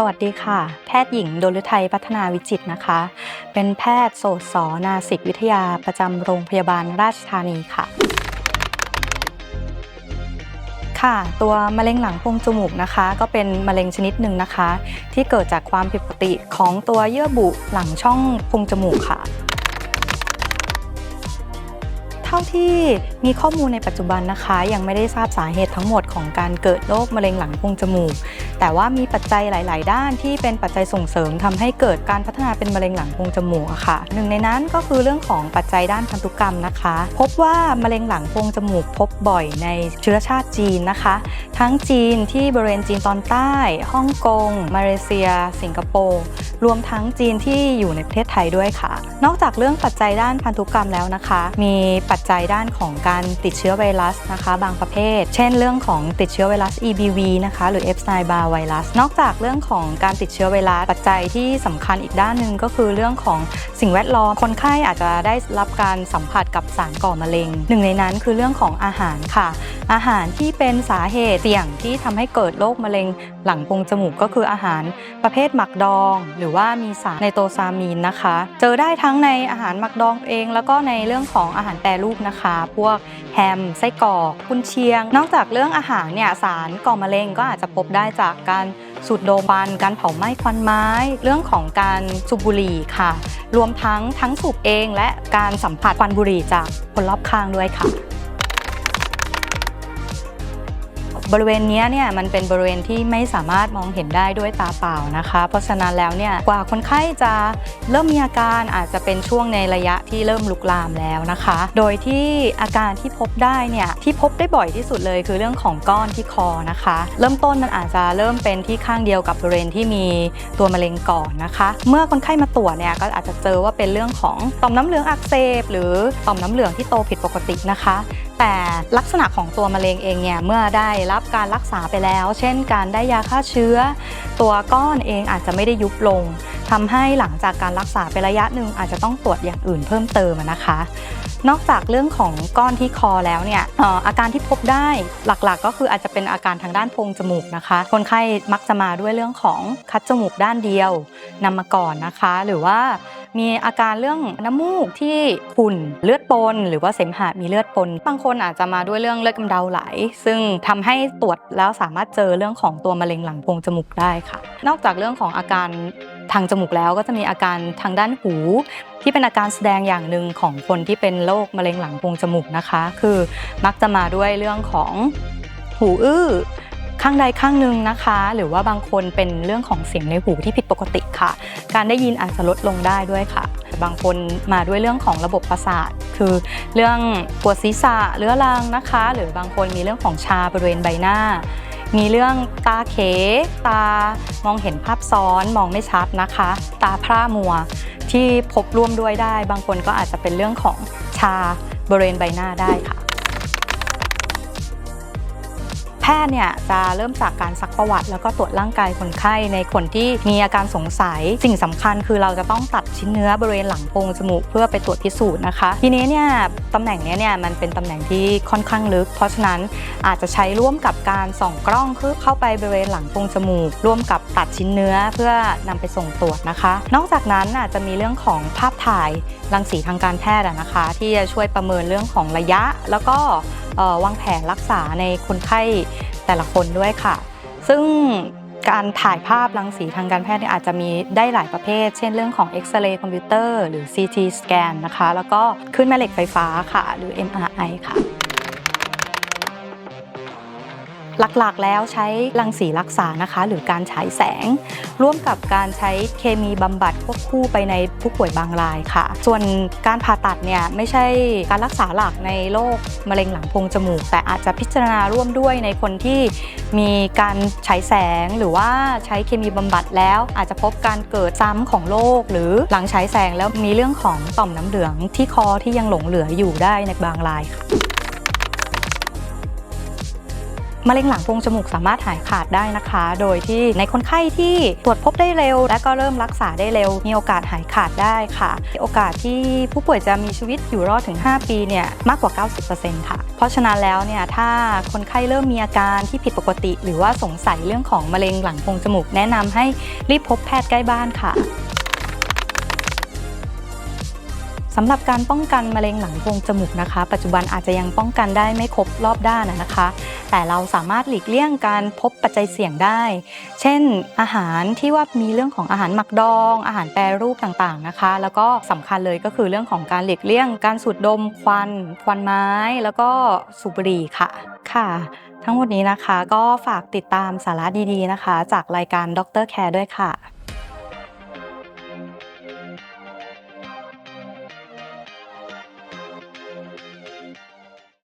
สวัสดีค่ะ แพทย์หญิงดลไทยพัฒนาวิจิตนะคะ เป็นแพทย์โสตศนาสิกวิทยาประจำโรงพยาบาลราชธานีค่ะ ค่ะ ตัวมะเร็งหลังโพรงจมูกนะคะ ก็เป็นมะเร็งชนิดหนึ่งนะคะ ที่เกิดจากความผิดปกติของตัวเยื่อบุหลังช่องโพรงจมูกค่ะเท่าที่มีข้อมูลในปัจจุบันนะคะ ยังไม่ได้ทราบสาเหตุทั้งหมดของการเกิดโรคมะเร็งหลังโพรงจมูก แต่ว่ามีปัจจัยหลาย ๆ ด้านที่เป็นปัจจัยส่งเสริมทำให้เกิดการพัฒนาเป็นมะเร็งหลังโพรงจมูกค่ะ หนึ่งในนั้นก็คือเรื่องของปัจจัยด้านพันธุกรรมนะคะ พบว่ามะเร็งหลังโพรงจมูกพบบ่อยในเชื้อชาติจีนนะคะ ทั้งจีนที่บริเวณจีนตอนใต้ฮ่องกง มาเลเซีย สิงคโปร์ รวมทั้งจีนที่อยู่ในประเทศไทยด้วยค่ะ นอกจากเรื่องปัจจัยด้านพันธุกรรมแล้วนะคะ มีปัจจัยด้านของการติดเชื้อไวรัสนะคะ บางประเภท เช่น เรื่องของติดเชื้อไวรัส EBV นะคะ หรือ Epstein-Barr ไวรัส นอกจากเรื่องของการติดเชื้อไวรัส ปัจจัยที่สำคัญอีกด้านหนึ่งก็คือเรื่องของสิ่งแวดล้อม คนไข้อาจจะได้รับการสัมผัสกับสารก่อมะเร็ง หนึ่งในนั้นคือเรื่องของอาหารค่ะ อาหารที่เป็นสาเหตุเสี่ยงที่ทำให้เกิดโรคมะเร็งหลังโพรงจมูกก็คืออาหารประเภทหมักดองหรือว่ามีสารไนโตซามีนนะคะ เจอได้ทั้งในอาหารหมักดองเอง แล้วก็ในเรื่องของอาหารแปรรูปนะคะ พวกแฮมไส้กรอกกุนเชียง นอกจากเรื่องอาหารเนี่ยสารก่อมะเร็งก็อาจจะพบได้จากการสูดดมควันการเผาไหม้ควันไม้ เรื่องของการสูบบุหรี่ค่ะ รวมทั้งทั้งสูบเองและการสัมผัสควันบุหรี่จากคนรอบข้างด้วยค่ะ บริเวณนี้เนี่ยมันเป็นบริเวณที่ไม่สามารถมองเห็นได้ด้วยตาเปล่านะคะ เพราะฉะนั้นแล้วเนี่ยกว่าคนไข้จะเริ่มมีอาการอาจจะเป็นช่วงในระยะที่เริ่มลุกลามแล้วนะคะ โดยที่อาการที่พบได้เนี่ยที่พบได้บ่อยที่สุดเลยคือเรื่องของก้อนที่คอนะคะ เริ่มต้นมันอาจจะเริ่มเป็นที่ข้างเดียวกับบริเวณที่มีตัวมะเร็งก่อนนะคะ เมื่อคนไข้มาตรวจเนี่ยก็อาจจะเจอว่าเป็นเรื่องของต่อมน้ำเหลืองอักเสบหรือต่อมน้ำเหลืองที่โตผิดปกตินะคะ แต่ลักษณะของตัวมะเร็งเองเนี่ยเมื่อได้รับการรักษาไปแล้ว เช่น การได้ยาฆ่าเชื้อ ตัวก้อนเองอาจจะไม่ได้ยุบลงทำให้หลังจากการรักษาไประยะหนึ่งอาจจะต้องตรวจอย่างอื่นเพิ่มเติมนะคะนอกจากเรื่องของก้อนที่คอแล้วเนี่ยเอ่ออาการที่พบได้หลักๆ ก็คืออาจจะเป็นอาการทางด้านโพรงจมูกนะคะ คนไข้มักจะมาด้วยเรื่องของคัดจมูกด้านเดียวนำมาก่อนนะคะ หรือว่า มีอาการเรื่องน้ำมูกที่ขุ่นเลือดปน หรือว่าเสมหะมีเลือดปน บางคนอาจจะมาด้วยเรื่องเลือดกำเดาไหล ซึ่งทำให้ตรวจแล้วสามารถเจอเรื่องของตัวมะเร็งหลังโพรงจมูกได้ค่ะ นอกจากเรื่องของอาการทางจมูกแล้วก็จะมีอาการทางด้านหู ที่เป็นอาการแสดงอย่างหนึ่งของคนที่เป็นโรคมะเร็งหลังโพรงจมูกนะคะ คือมักจะมาด้วยเรื่องของหูอื้อ ข้างใดข้างหนึ่งนะคะ หรือว่าบางคนเป็นเรื่องของเสียงในหูที่ผิดปกติค่ะ การได้ยินอาจจะลดลงได้ด้วยค่ะ บางคนมาด้วยเรื่องของระบบประสาท คือเรื่องปวดศีรษะเรื้อรังนะคะ หรือบางคนมีเรื่องของชาบริเวณใบหน้า มีเรื่องตาเข ตามองเห็นภาพซ้อนมองไม่ชัดนะคะ ตาพร่ามัวที่พบร่วมด้วยได้ บางคนก็อาจจะเป็นเรื่องของชาบริเวณใบหน้าได้ค่ะ พทย์เนี่ยจะเริ่มจากการซักประวัติ แล้วก็ตรวจร่างกายคนไข้ในคนที่มีอาการสงสัย สิ่งสำคัญคือเราจะต้องตัดชิ้นเนื้อบริเวณหลังโพรงจมูกเพื่อไปตรวจพิสูจน์นะคะ ทีนี้เนี่ยตำแหน่งเนี้ยเนี่ยมันเป็นตำแหน่งที่ค่อนข้างลึก เพราะฉะนั้นอาจจะใช้ร่วมกับการส่องกล้องคือเข้าไปบริเวณหลังโพรงจมูก ร่วมกับตัดชิ้นเนื้อเพื่อนำไปส่งตรวจนะคะ นอกจากนั้นอาจจะมีเรื่องของภาพถ่ายรังสีทางการแพทย์นะคะ ที่จะช่วยประเมินเรื่องของระยะแล้วก็ วางแผนรักษาในคนไข้แต่ละคนด้วยค่ะ ซึ่งการถ่ายภาพรังสีทางการแพทย์นี่อาจจะมีได้หลายประเภท เช่นเรื่องของเอ็กซเรย์คอมพิวเตอร์หรือ CT สแกนนะคะ แล้วก็ขึ้นแม่เหล็กไฟฟ้าค่ะ หรือ MRI ค่ะ หลักๆ แล้วใช้รังสีรักษานะคะ หรือการฉายแสง ร่วมกับการใช้เคมีบำบัดควบคู่ไปในผู้ป่วยบางรายค่ะ ส่วนการผ่าตัดเนี่ยไม่ใช่การรักษาหลักในโรคมะเร็งหลังโพรงจมูก แต่อาจจะพิจารณาร่วมด้วยในคนที่มีการฉายแสงหรือว่าใช้เคมีบำบัดแล้ว อาจจะพบการเกิดซ้ำของโรคหรือหลังฉายแสงแล้วมีเรื่องของต่อมน้ำเหลืองที่คอที่ยังหลงเหลืออยู่ได้ในบางรายค่ะ มะเร็งหลังโพรงจมูกสามารถหายขาดได้นะคะ โดยที่ในคนไข้ที่ตรวจพบได้เร็ว และก็เริ่มรักษาได้เร็ว มีโอกาสหายขาดได้ค่ะ โอกาสที่ผู้ป่วยจะมีชีวิตอยู่รอดถึง 5 ปีเนี่ยมากกว่า 90%ค่ะ เพราะฉะนั้นแล้วเนี่ยถ้าคนไข้เริ่มมีอาการที่ผิดปกติ หรือว่าสงสัยเรื่องของมะเร็งหลังโพรงจมูก แนะนำให้รีบพบแพทย์ใกล้บ้านค่ะ สำหรับการป้องกันมะเร็งหลังโพรงจมูกนะคะ ปัจจุบันอาจจะยังป้องกันได้ไม่ครบรอบด้านนะคะ แต่เราสามารถหลีกเลี่ยงการพบปัจจัยเสี่ยงได้ เช่น อาหารที่ว่ามีเรื่องของอาหารหมักดอง อาหารแปรรูปต่างๆนะคะ แล้วก็สำคัญเลยก็คือเรื่องของการหลีกเลี่ยง การสูดดมควัน ควันไม้ แล้วก็สูบบุหรี่ค่ะค่ะทั้งหมดนี้นะคะก็ฝากติดตามสาระดีๆนะคะ จากรายการดรแคร์ด้วยค่ะ